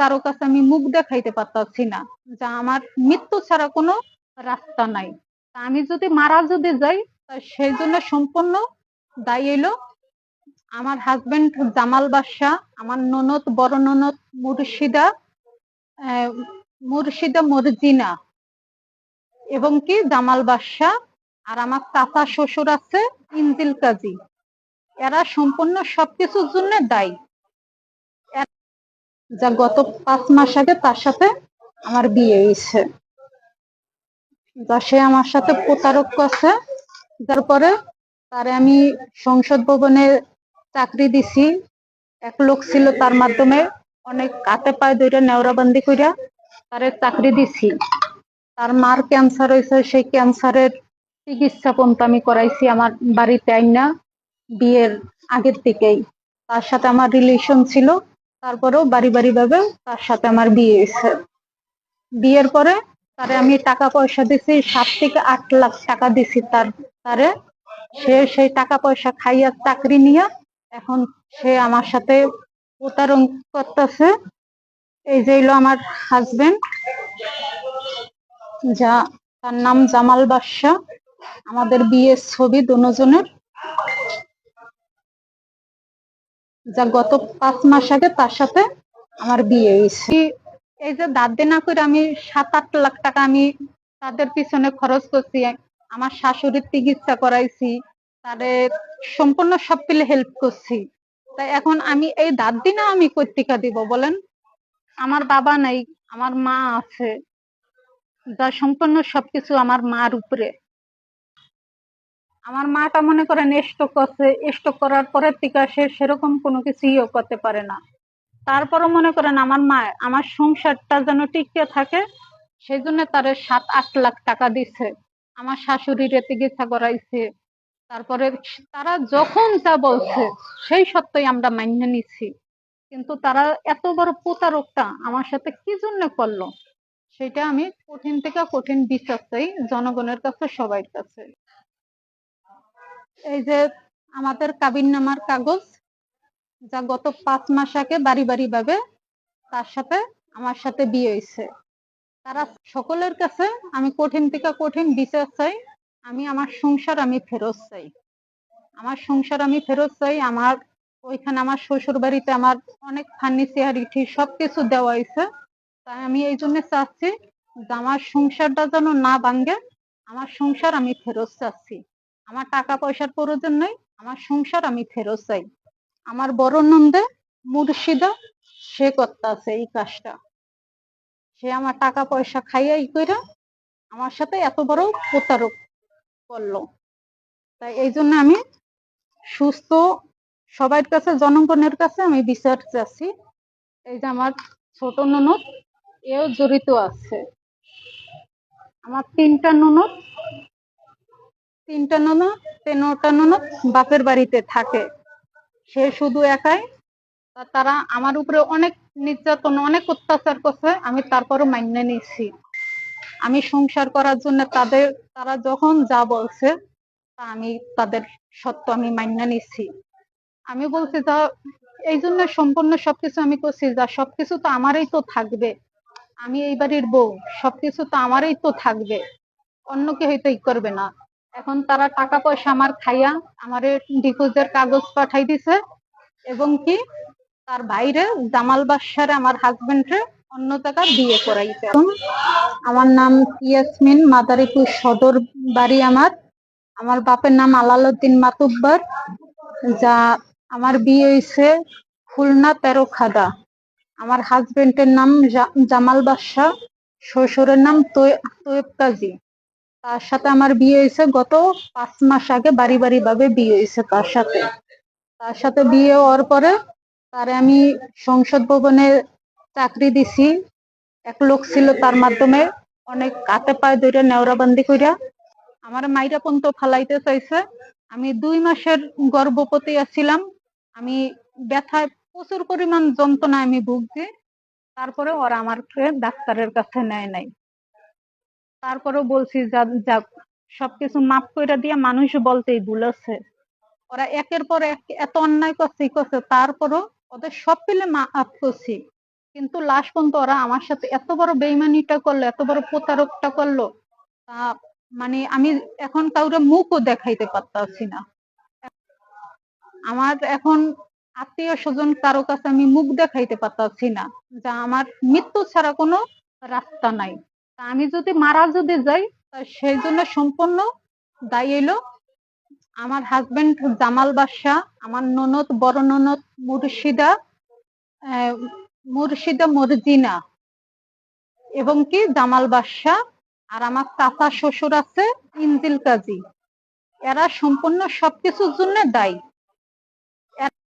কারও কাছে আমি মুখ দেখাইতে পারতাছি না যা আমার মৃত্যু ছাড়া কোনো রাস্তা নাই। আমি যদি মারা যদি যাই সেই জন্য সম্পূর্ণ দায়ী এলো আমার হাজবেন্ড জামাল বাদশাহ আমার ননদ, বড় ননদ মুর্শিদা মুর্শিদা মর্জিনা এবং কি জামাল বাদশাহ আর আমার চাচা শ্বশুর আছে ইনজিল কাজী। এরা সম্পূর্ণ সবকিছুর জন্য দায়ী। যা গত পাঁচ মাস আগে তার সাথে আমার বিয়ে হয়েছে। যা সে আমার সাথে প্রতারক করছে যার পরে তারে আমি সংসদ ভবনে চাকরি দিছি। এক লোক ছিল তার মাধ্যমে অনেক কাতে পায়ে দুইটা নেওরাবান্দি কইরা তারে চাকরি দিছি। তার মার ক্যান্সার হয়েছে, সেই ক্যান্সারের চিকিৎসা পর্যন্ত আমি করাইছি। আমার বাড়িতে আইনা বিয়ের আগের থেকেই। তার সাথে আমার রিলেশন ছিল। তারপরেও বাড়ি বাড়ি ভাবে তার সাথে আমার বিয়ে হয়েছে। বিয়ের পরে তারে আমি টাকা পয়সা দিছি, সাত থেকে আট লাখ টাকা দিছি তার, তারে। সে সেই টাকা পয়সা খাইয়া চাকরি নিয়ে এখন সে আমার সাথে প্রতারণ করতেছে। এই যে হইল আমার হাজবেন্ড যা, তার নাম জামাল বাদশাহ। আমাদের বিয়ের ছবি দুজনের। যা গত পাঁচ মাস আগে তার সাথে আমার বিয়ে হয়েছে। এই যে দাঁত না করে আমি সাত আট লাখ টাকা আমি তাদের পিছনে খরচ করছি, আমার শাশুড়ির চিকিৎসা করাইছি তাদের সম্পূর্ণ সব পেলে হেল্প করছি। তাই এখন আমি এই দাঁত দিনা আমি কর্তিকা দিব, বলেন? আমার বাবা নাই, আমার মা আছে, যা সম্পূর্ণ সবকিছু আমার মার উপরে। আমার মাটা মনে করেন স্টক করছে স্টক করার পরে টিকা সে সেরকম কোনো কিছু ইয়ে করতে পারে না। তারপরও মনে করেন আমার মা, আমার সংসারটা যেন টিকে থাকে সেই জন্য তারে সাত, আট লাখ টাকা দিছে। আমার শাশুড়িরে চিকিৎসা করাইছে তারপরে তারা যখন যা বলছে, সেই সত্যই আমরা মান্য নিচ্ছি কিন্তু তারা এত বড় প্রতারকটা আমার সাথে কি জন্য করল? সেটা আমি কঠিন থেকে কঠিন বিশ্বাস চাই জনগণের কাছে, সবার কাছে। এই যে আমাদের কাবিন নামার কাগজ, যা গত পাঁচ মাস আগে বাড়ি বাড়ি ভাবে তার সাথে আমার সাথে বিয়ে হয়েছে। তারা সকলের কাছে আমি কঠিন থেকে কঠিন বিচার চাই, আমি আমার সংসার আমি ফেরত চাই। আমার সংসার আমি ফেরত চাই, আমার ওইখানে আমার শ্বশুর বাড়িতে আমার অনেক ফার্নিচার, ইটি সবকিছু দেওয়া হয়েছে। তাই আমি এই জন্য চাচ্ছি যে আমার সংসারটা যেন না ভাঙ্গে আমার সংসার আমি ফেরত চাচ্ছি। আমার টাকা পয়সার প্রয়োজন নেই, আমার সংসার আমি ফেরত চাই। আমার বড় নন্দে, মুর্শিদা, সে করতে আছে এই কাজটা। সে আমার টাকা পয়সা খাইয়া ই কইরা আমার সাথে এত বড় প্রতারক করল। তাই এই জন্য আমি সুস্থ সবার কাছে, জনগণের কাছে আমি বিচার চাচ্ছি। এই যে আমার ছোট ননদ, এও জড়িত আছে। আমার তিনটা ননদ তিনটা ননদ তেরোটা ননদ বাপের বাড়িতে থাকে। সে শুধু একাই। তারা আমার উপরে অনেক নির্যাতন, অনেক অত্যাচার করছে, আমি তারপরও মান্য নিচ্ছি আমি সংসার করার জন্য তাদের, তারা যখন যা বলছে, তা আমি তাদের সত্য আমি মান্য নিচ্ছি আমি বলছি, যা, এই জন্য সম্পূর্ণ সবকিছু আমি করছি, যা সবকিছু তো আমারই তো থাকবে। আমি এই বাড়ির বউ, সবকিছু তো আমারই তো থাকবে। অন্য কে হয়তো ই করবে না। এখন তারা টাকা পয়সা আমার খাইয়া আমার ডিপোজের কাগজ পাঠাই দিছে এবং কি তার বাইরে জামাল বাদশারে আমার হাজবেন্ডে অন্য টাকা বিয়ে করাইছে। এখন আমার নাম ইয়াসমিন, মাদারীপুর সদর বাড়ি আমার। আমার বাপের নাম আলালউদ্দিন মাতুব্বার, যা আমার বিয়ে হয়েছে খুলনা তেরো খাদা আমার হাজবেন্ডের নাম জামাল বাদশাহ শ্বশুরের নাম তৈয়ব কাজী। তার সাথে আমার বিয়ে হয়েছে গত পাঁচ মাস আগে, বাড়ি বাড়ি ভাবে বিয়ে হয়েছে তার সাথে। তার সাথে বিয়ে হওয়ার পরে তারে আমি সংসদ ভবনে চাকরি দিছি। এক লোক ছিল তার মাধ্যমে অনেক কাতে পায় দুইটা নেওরাবান্দি কইরা। আমার মাইরা পন্ত ফালাইতে চাইছে। আমি দুই মাসের গর্ভবতী আছিলাম। আমি ব্যথায় প্রচুর পরিমাণ যন্ত্রণা আমি ভুগছি। তারপরে ওরা আমাকে ডাক্তারের কাছে নেয় নাই। তারপরেও বলছি, যা যাক সবকিছু মাফ করে দিয়ে মানুষ বলতেই ভুল আছে। ওরা একের পর এক এত অন্যায় করছে করছে, তারপরও ওদের সব পেলে মাফ করছি। কিন্তু লাস্ট পর্যন্ত ওরা আমার সাথে এত বড় বেইমানিটা করল, এত বড় প্রতারকটা করল, তা মানে আমি এখন কাউরে মুখও দেখাইতে পারতাছি না। আমার এখন আত্মীয় স্বজন কারও কাছে আমি মুখ দেখাইতে পারতাছি না, যা আমার মৃত্যু ছাড়া কোনো রাস্তা নাই। আমি যদি মারা যদি যাই সেই জন্য সম্পূর্ণ দায়ী এলো আমার হাজবেন্ড জামাল বাদশা, আমার ননদ, বড় ননদ মুর্শিদা মুর্শিদা মর্জিনা এবং কি জামাল বাদশা আর আমার চাচা শ্বশুর আছে ইনজিল কাজী। এরা সম্পূর্ণ সবকিছুর জন্য দায়ী।